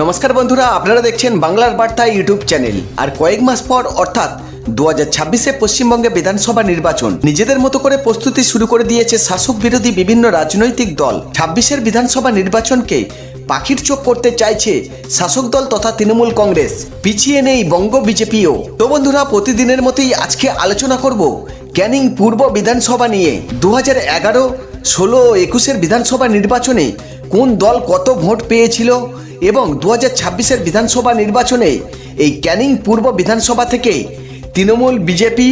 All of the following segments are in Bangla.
নমস্কার বন্ধুরা, আপনারা দেখছেন বাংলার বার্তা ইউটিউব চ্যানেল। আর কয়েক মাস পর, অর্থাৎ দু হাজার ছাব্বিশে পশ্চিমবঙ্গে বিধানসভা নির্বাচন, নিজেদের মতো করে প্রস্তুতি শুরু করে দিয়েছে শাসক বিরোধী বিভিন্ন রাজনৈতিক দল। ছাব্বিশের বিধানসভা নির্বাচনকে পাখির চোখ করতে চাইছে শাসক দল তথা তৃণমূল কংগ্রেস। পিছিয়ে নেই বঙ্গ বিজেপিও। তো বন্ধুরা, প্রতিদিনের মতোই আজকে আলোচনা করব ক্যানিং পূর্ব বিধানসভা নিয়ে। দু হাজার এগারো, ষোলো একুশের বিধানসভা নির্বাচনে কোন দল কত ভোট পেয়েছিল এবং দু হাজার ছাব্বিশের বিধানসভা নির্বাচনে এই ক্যানিং পূর্ব বিধানসভা থেকে তৃণমূল বিজেপি,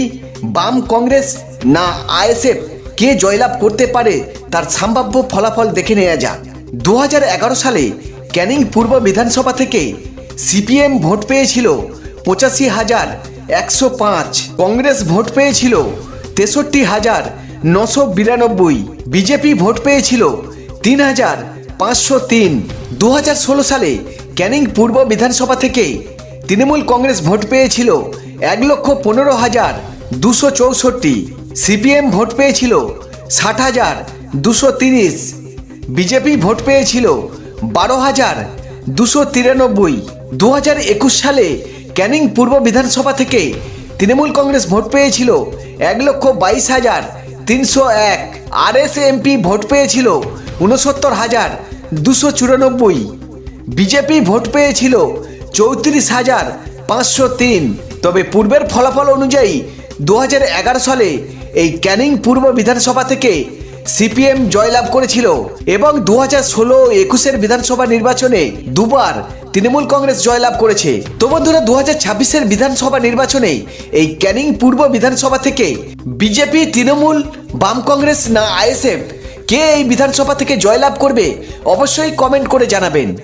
বাম কংগ্রেস না আইএসএফ কে জয়লাভ করতে পারে তার সম্ভাব্য ফলাফল দেখে নেওয়া যাক। দু হাজার এগারো সালে ক্যানিং পূর্ব বিধানসভা থেকে সিপিএম ভোট পেয়েছিল পঁচাশি হাজার একশো পাঁচ, কংগ্রেস ভোট পেয়েছিল তেষট্টি হাজার নশো বিরানব্বই, বিজেপি ভোট পেয়েছিল তিন হাজার পাঁচশো তিন দু সালে ক্যানিং পূর্ব বিধানসভা থেকে তৃণমূল কংগ্রেস ভোট পেয়েছিল এক লক্ষ পনেরো হাজার দুশো চৌষট্টি, সিপিএম ভোট পেয়েছিল ষাট হাজার দুশো তিরিশ, বিজেপি ভোট পেয়েছিল বারো হাজার দুশো তিরানব্বই। দু হাজার একুশ সালে ক্যানিং পূর্ব বিধানসভা থেকে তৃণমূল কংগ্রেস ভোট পেয়েছিল এক লক্ষ বাইশ হাজার তিনশো এক, আর ভোট পেয়েছিল উনসত্তর হাজার দুশো চুরানব্বই। বিজেপি ভোট পেয়েছিল চৌত্রিশ হাজার পাঁচশো তিন। তবে পূর্বের ফলাফল অনুযায়ী দু হাজার এগারো সালে এই ক্যানিং পূর্ব বিধানসভা থেকে সিপিএম জয়লাভ করেছিল এবং দু হাজার ষোলো একুশের বিধানসভা নির্বাচনে দুবার তৃণমূল কংগ্রেস জয়লাভ করেছে। তো বন্ধুরা, দু হাজার ছাব্বিশের বিধানসভা নির্বাচনে এই ক্যানিং পূর্ব বিধানসভা থেকে বিজেপি, তৃণমূল, বাম কংগ্রেস না আইএসএফ কে এই বিধানসভা থেকে জয়লাভ করবে? অবশ্যই কমেন্ট করে জানাবেন।